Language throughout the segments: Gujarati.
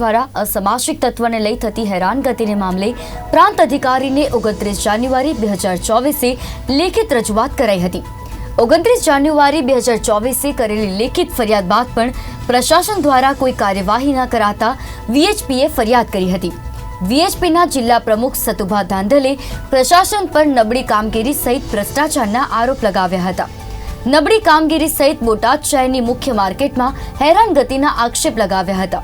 દ્વારા અસામાજિક તત્વને લઈ થતી હેરાનગતિને મામલે પ્રાંત અધિકારીને ઓગણત્રીસ જાન્યુઆરી બે હજાર ચોવીસે લેખિત રજૂઆત કરાઈ હતી. ઓગણત્રીસ જાન્યુઆરી બે હજાર ચોવીસે કરેલી લેખિત ફરિયાદ બાદ પણ પ્રશાસન દ્વારા કોઈ કાર્યવાહી ન કરાતા વીએચપીએ ફરિયાદ કરી હતી. વીએચપીના જિલ્લા પ્રમુખ સતુભા ધાંધલે પ્રશાસન પર નબળી કામગીરી સહિત ભ્રષ્ટાચારના આરોપ લગાવ્યા હતા. નબળી કામગીરી સહિત બોટાદ શહેરની મુખ્ય માર્કેટમાં હેરાનગતિના આક્ષેપ લગાવ્યા હતા.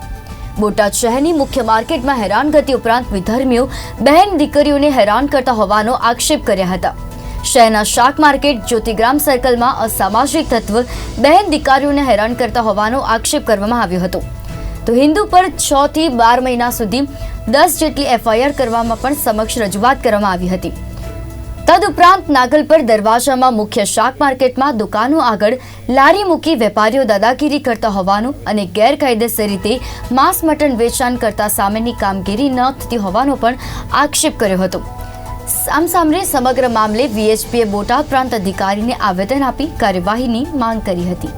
બોટાદ શહેરની મુખ્ય માર્કેટમાં હેરાનગતિ ઉપરાંત વિધર્મીઓ, બહેન દીકરીઓને હેરાન કરતા હોવાનો આક્ષેપ કર્યા હતા. શહેરના શાક માર્કેટ, જ્યોતિગ્રામ સર્કલમાં અસામાજિક તત્વ, બહેન દીકરીઓને હેરાન કરતા હોવાનો આક્ષેપ કરવામાં આવ્યો હતો. તો હિન્દુ પર છ થી બાર મહિના સુધી દસ જેટલી એફઆઈઆર કરવામાં પણ સમક્ષ રજૂઆત કરવામાં આવી હતી. તદુપરાંત નાગલપર દરવાજામાં મુખ્ય શાક માર્કેટમાં દુકાનો આગળ લારી મૂકી વેપારીઓ દાદાગીરી કરતા હોવાનું અને ગેરકાયદેસર રીતે માંસ મટન વેચાણ કરતા સામેની કામગીરી ન થતી હોવાનો પણ આક્ષેપ કર્યો હતો. સામસામરે સમગ્ર મામલે વીએચપીએ બોટાદ પ્રાંત અધિકારીને આવેદન આપી કાર્યવાહીની માંગ કરી હતી.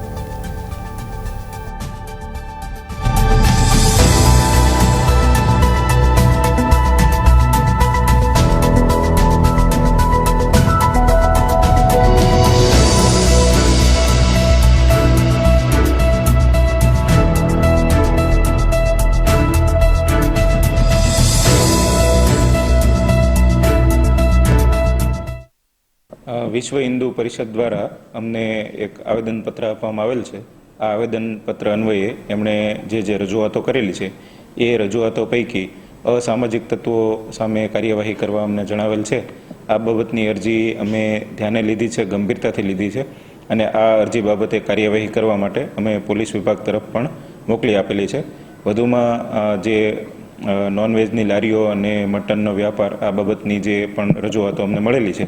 વિશ્વ હિન્દુ પરિષદ દ્વારા અમને એક આવેદનપત્ર આપવામાં આવેલ છે. આ આવેદનપત્ર અન્વયે એમણે જે જે રજૂઆતો કરેલી છે, એ રજૂઆતો પૈકી અસામાજિક તત્વો સામે કાર્યવાહી કરવા અમને જણાવેલ છે. આ બાબતની અરજી અમે ધ્યાને લીધી છે, ગંભીરતાથી લીધી છે અને આ અરજી બાબતે કાર્યવાહી કરવા માટે અમે પોલીસ વિભાગ તરફ પણ મોકલી આપેલી છે. વધુમાં જે નોનવેજની લારીઓ અને મટનનો વ્યાપાર, આ બાબતની જે પણ રજૂઆતો અમને મળેલી છે,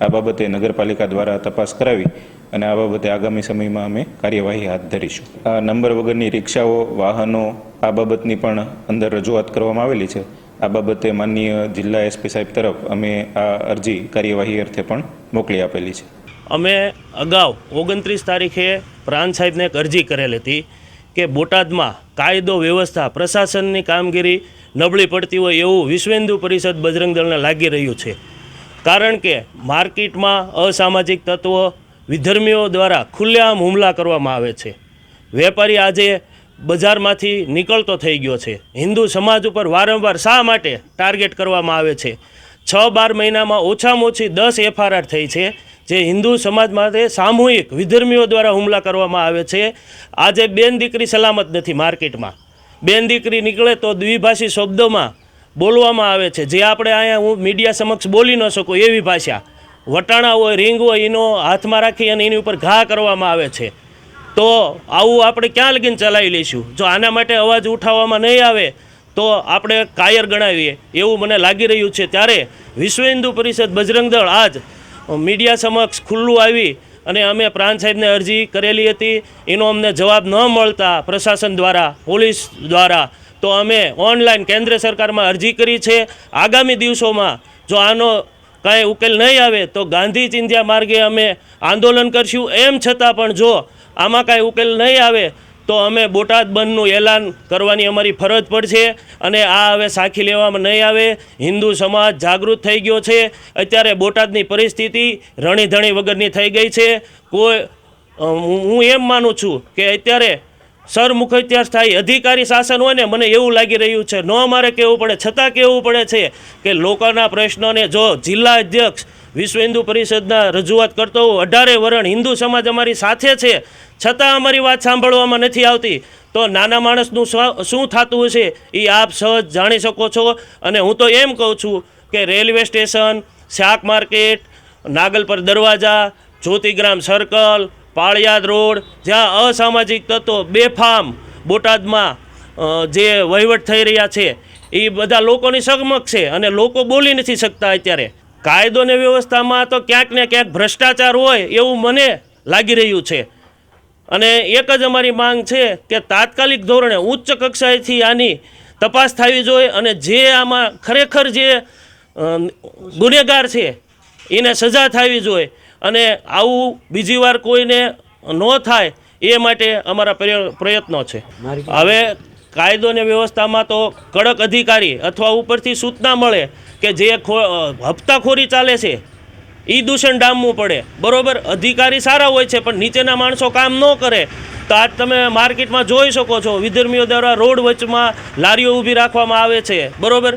આ બાબતે નગરપાલિકા દ્વારા તપાસ કરાવી અને આ બાબતે આગામી સમયમાં અમે કાર્યવાહી હાથ ધરીશું. આ નંબર વગરની રિક્ષાઓ, વાહનો, આ બાબતની પણ અંદર રજૂઆત કરવામાં આવેલી છે. આ બાબતે માનનીય જિલ્લા એસપી સાહેબ તરફ અમે આ અરજી કાર્યવાહી અર્થે પણ મોકલી આપેલી છે. અમે અગાઉ ઓગણત્રીસ તારીખે પ્રાંત સાહેબને એક અરજી કરેલ હતી. કે બોટાદમાં કાયદો વ્યવસ્થા પ્રશાસનની કામગીરી નબળી પડતી હોય એવું વિશ્વ હિન્દુ પરિષદ બજરંગ દળને લાગી રહ્યું છે. કારણ કે માર્કેટમાં અસામાજિક તત્વો વિધર્મીઓ દ્વારા ખુલ્લેઆમ હુમલા કરવામાં આવે છે. વેપારી આજે બજારમાંથી નીકળતો થઈ ગયો છે. હિન્દુ સમાજ ઉપર વારંવાર શા માટે ટાર્ગેટ કરવામાં આવે છે? છ બાર મહિનામાં ઓછામાં ઓછી દસ એફઆરઆર થઈ છે, જે હિન્દુ સમાજ માટે સામૂહિક વિધર્મીઓ દ્વારા હુમલા કરવામાં આવે છે. આજે બેન દીકરી સલામત નથી માર્કેટમાં. બેન દીકરી નીકળે તો દ્વિભાષી શબ્દોમાં બોલવામાં આવે છે. જે આપણે અહીંયા હું મીડિયા સમક્ષ બોલી ન શકું એવી ભાષા. વટાણા હોય, રીંગ હોય, એનો હાથમાં રાખી અને એની ઉપર ઘા કરવામાં આવે છે. તો આવું આપણે ક્યાં લગીને ચલાવી લઈશું? જો આના માટે અવાજ ઉઠાવવામાં નહીં આવે તો આપણે કાયર ગણાવીએ. એવું મને લાગી રહ્યું છે. ત્યારે વિશ્વ હિન્દુ પરિષદ બજરંગ દળ આજ મીડિયા સમક્ષ ખુલ્લું આવી અને અમે પ્રાંત સાહેબને અરજી કરેલી હતી. એનો અમને જવાબ ન મળતા પ્રશાસન દ્વારા, પોલીસ દ્વારા, તો અમે ઓનલાઈન કેન્દ્ર સરકારમાં અરજી કરી છે. આગામી દિવસોમાં જો આનો કાંઈ ઉકેલ નહીં આવે, તો ગાંધી ચિંધ્યા માર્ગે અમે આંદોલન કરશું. એમ છતાં પણ જો આમાં કાંઈ ઉકેલ નહીં આવે તો અમે બોટાદ બંધનું એલાન કરવાની અમારી ફરજ પડશે અને આ હવે સાખી લેવામાં નહીં આવે. હિન્દુ સમાજ જાગૃત થઈ ગયો છે. અત્યારે બોટાદની પરિસ્થિતિ રણીધણી વગરની થઈ ગઈ છે. કોઈ હું એમ માનું છું કે અત્યારે સરમુખ સ્થાયી અધિકારી શાસન હોય ને, મને એવું લાગી રહ્યું છે. ન મારે કહેવું પડે, છતાં કહેવું પડે છે કે લોકોના પ્રશ્નોને જો જિલ્લા અધ્યક્ષ વિશ્વ હિન્દુ પરિષદના રજૂઆત કરતો હોઉં, અઢારે વરણ હિન્દુ સમાજ અમારી સાથે છે. છતાં અમારી વાત સાંભળવામાં નથી આવતી. તો નાના માણસનું શું થતું હશે? એ આપ સહજ જાણી શકો છો. અને હું તો એમ કહું છું કે રેલવે સ્ટેશન, શાક માર્કેટ નાગલપર દરવાજા, જ્યોતિગ્રામ સર્કલ, પાળિયાદ રોડ, જ્યાં અસામાજિક તત્વો, બેફામ, બોટાદમાં જે વહીવટ થઈ રહ્યા છે, એ બધા લોકોની સગમગ છે અને લોકો બોલી નથી શકતા અત્યારે. કાયદો ને વ્યવસ્થામાં તો ક્યાંક ને ક્યાંક ભ્રષ્ટાચાર હોય એવું મને લાગી રહ્યું છે. અને એક જ અમારી માંગ છે કે તાત્કાલિક ધોરણે ઉચ્ચ કક્ષાએથી આની તપાસ થવી જોઈએ અને જે આમાં ખરેખર જે ગુનેગાર છે એને સજા થવી જોઈએ. અને આવું બીજી વાર કોઈને ન થાય એ માટે અમારા પ્રયત્નો છે. હવે કાયદો અને વ્યવસ્થામાં તો કડક અધિકારી અથવા ઉપરથી સૂચના મળે કે જે હપ્તાખોરી ચાલે છે એ દૂષણ ડામવું પડે. બરોબર? અધિકારી સારા હોય છે, પણ નીચેના માણસો કામ ન કરે. તો આજ તમે માર્કેટમાં જોઈ શકો છો, વિધર્મીઓ દ્વારા રોડ વચમાં લારીઓ ઊભી રાખવામાં આવે છે. બરોબર?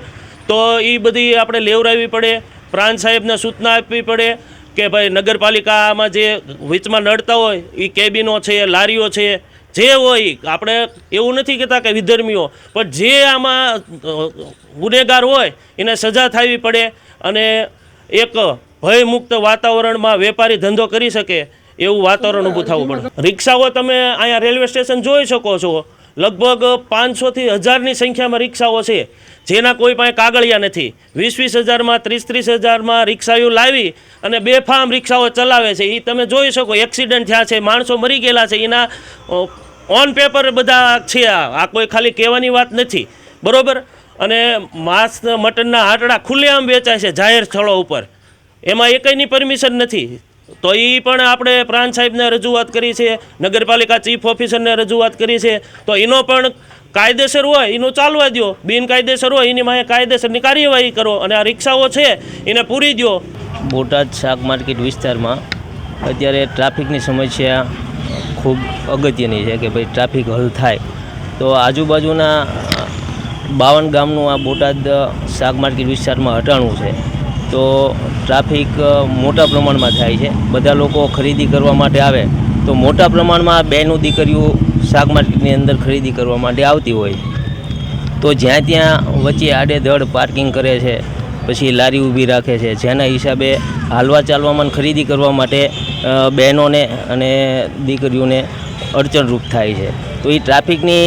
તો એ બધી આપણે લેવરાવી પડે, પ્રાંત સાહેબને સૂચના આપવી પડે કે ભાઈ નગરપાલિકામાં જે વીચમાં નડતા હોય એ કેબિનો છે, લારીઓ છે જે હોય, આપણે એવું નથી કહેતા કે વિધર્મીઓ, પણ જે આમાં ગુનેગાર હોય, એને સજા થવી પડે અને એક ભયમુક્ત વાતાવરણમાં વેપારી ધંધો કરી શકે એવું વાતાવરણ ઊભું થવું પડે. રિક્ષાઓ તમે અહીંયા રેલવે સ્ટેશન જોઈ શકો છો. લગભગ પાંચસોથી હજારની સંખ્યામાં રિક્ષાઓ છે. જેના કોઈ પાસે કાગળિયા નથી. વીસ વીસ હજારમાં ત્રીસ ત્રીસ હજારમાં રિક્ષાઓ લાવી અને બેફામ રિક્ષાઓ ચલાવે છે. એ તમે જોઈ શકો, એક્સિડન્ટ થયા છે, માણસો મરી ગયેલા છે. એના ઓન પેપર બધા છે આ. કોઈ ખાલી કહેવાની વાત નથી. બરાબર? અને માંસ, મટનના આંટડા ખુલ્લેઆમ વેચાય છે જાહેર સ્થળો ઉપર. એમાં એકયની પરમિશન નથી. તો એ પણ આપણે પ્રાંત સાહેબને રજૂઆત કરી છે, નગરપાલિકા ચીફ ઓફિસરને રજૂઆત કરી છે. તો એનો પણ કાયદેસર હોય, એનું ચાલવા દો બિનકાયદેસર હોય, એની માહે કાયદેસરની કાર્યવાહી કરો. અને આ રિક્ષાઓ છે, એને પૂરી દો બોટાદ શાક માર્કેટ વિસ્તારમાં અત્યારે ટ્રાફિકની સમસ્યા ખૂબ અગત્યની છે કે ભાઈ ટ્રાફિક હલ થાય. તો આજુબાજુના બાવન ગામનું આ બોટાદ શાક માર્કેટ વિસ્તારમાં હટાણું છે. તો ટ્રાફિક મોટા પ્રમાણમાં થાય છે. બધા લોકો ખરીદી કરવા માટે આવે. તો મોટા પ્રમાણમાં બહેનો દીકરીઓ શાક માર્કેટની અંદર ખરીદી કરવા માટે આવતી હોય. તો જ્યાં ત્યાં વચ્ચે આડેધડ પાર્કિંગ કરે છે, પછી લારી ઊભી રાખે છે, જેના હિસાબે હાલવા ચાલવામાં ખરીદી કરવા માટે બહેનોને અને દીકરીઓને અડચણરૂપ થાય છે. તો એ ટ્રાફિકની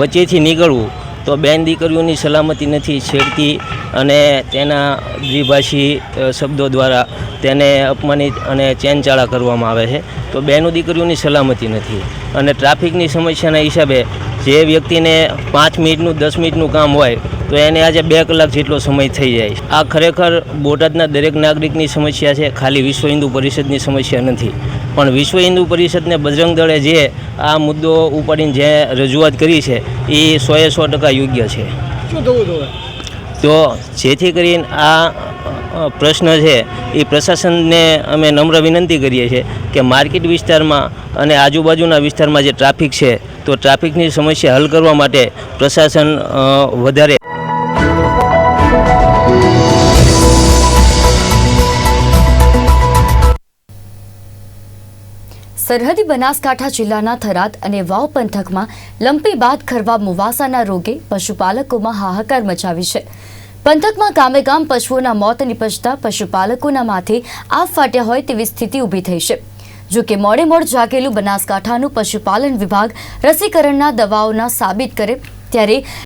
વચ્ચેથી નીકળવું તો બેન દીકરીઓની સલામતી નથી, છેડતી અને તેના દ્વિભાષી શબ્દો દ્વારા તેને અપમાનિત અને ચેનચાળા કરવામાં આવે છે. તો બહેનો દીકરીઓની સલામતી નથી. અને ટ્રાફિકની સમસ્યાના હિસાબે જે વ્યક્તિને પાંચ મિનિટનું, દસ મિનિટનું કામ હોય, તો એને આજે બે કલાક જેટલો સમય થઈ જાય. આ ખરેખર બોટાદના દરેક નાગરિકની સમસ્યા છે. ખાલી વિશ્વ હિન્દુ પરિષદની સમસ્યા નથી. પણ વિશ્વ હિન્દુ પરિષદને બજરંગ દળે જે આ મુદ્દો ઉપાડીને જે રજૂઆત કરી છે, એ સોએ સો ટકા યોગ્ય છે. તો જેથી કરીને આ પ્રશ્ન છે, એ પ્રશાસનને અમે નમ્ર વિનંતી કરીએ છીએ કે માર્કેટ વિસ્તારમાં અને આજુબાજુના વિસ્તારમાં જે ટ્રાફિક છે, તો ટ્રાફિકની સમસ્યા હલ કરવા માટે પ્રશાસન વધારે સરહદી બનાસકાંઠા જિલ્લાના થરાદ અને વાવ પંથકમાં લંપી બાદ ખરવા મુવાસાના રોગે પશુપાલકોમાં હાહાકાર મચાવી છે. પંથકમાં ગામે ગામ પશુઓના મોત નિપજતા પશુપાલકોના માથે આફ ફાટ્યા હોય તેવી સ્થિતિ ઊભી થઈ છે. જો કે મોડે મોડ જાગેલું બનાસકાંઠાનું પશુપાલન વિભાગ રસીકરણના દવાઓના સાબિત કરે, ત્યારે